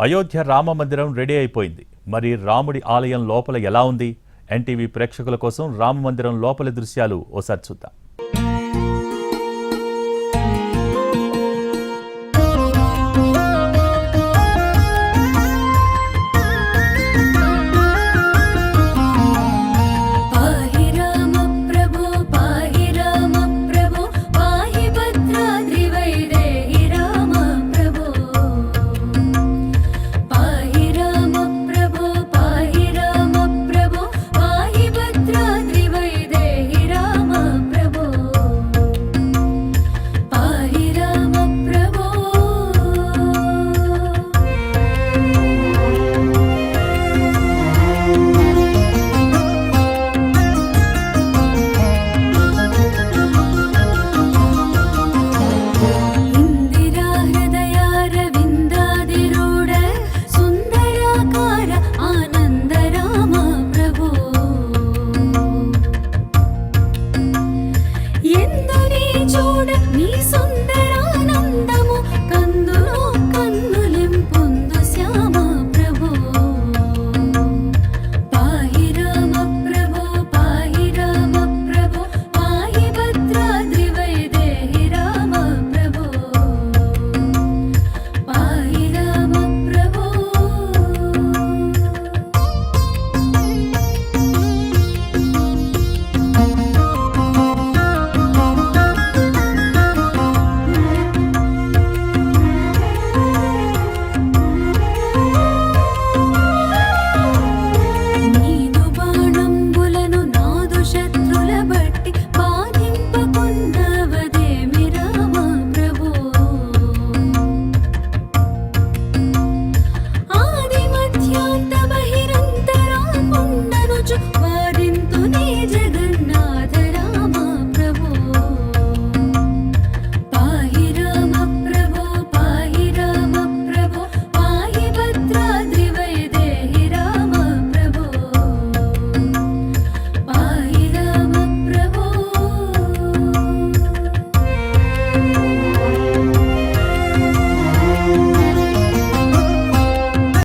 అయోధ్య రామ మందిరం రెడీ అయిపోయింది. మరి రాముడి ఆలయం లోపల ఎలా ఉంది? ఎన్టీవీ ప్రేక్షకుల కోసం రామ మందిరం లోపలి దృశ్యాలు ఓసారి చూద్దాం.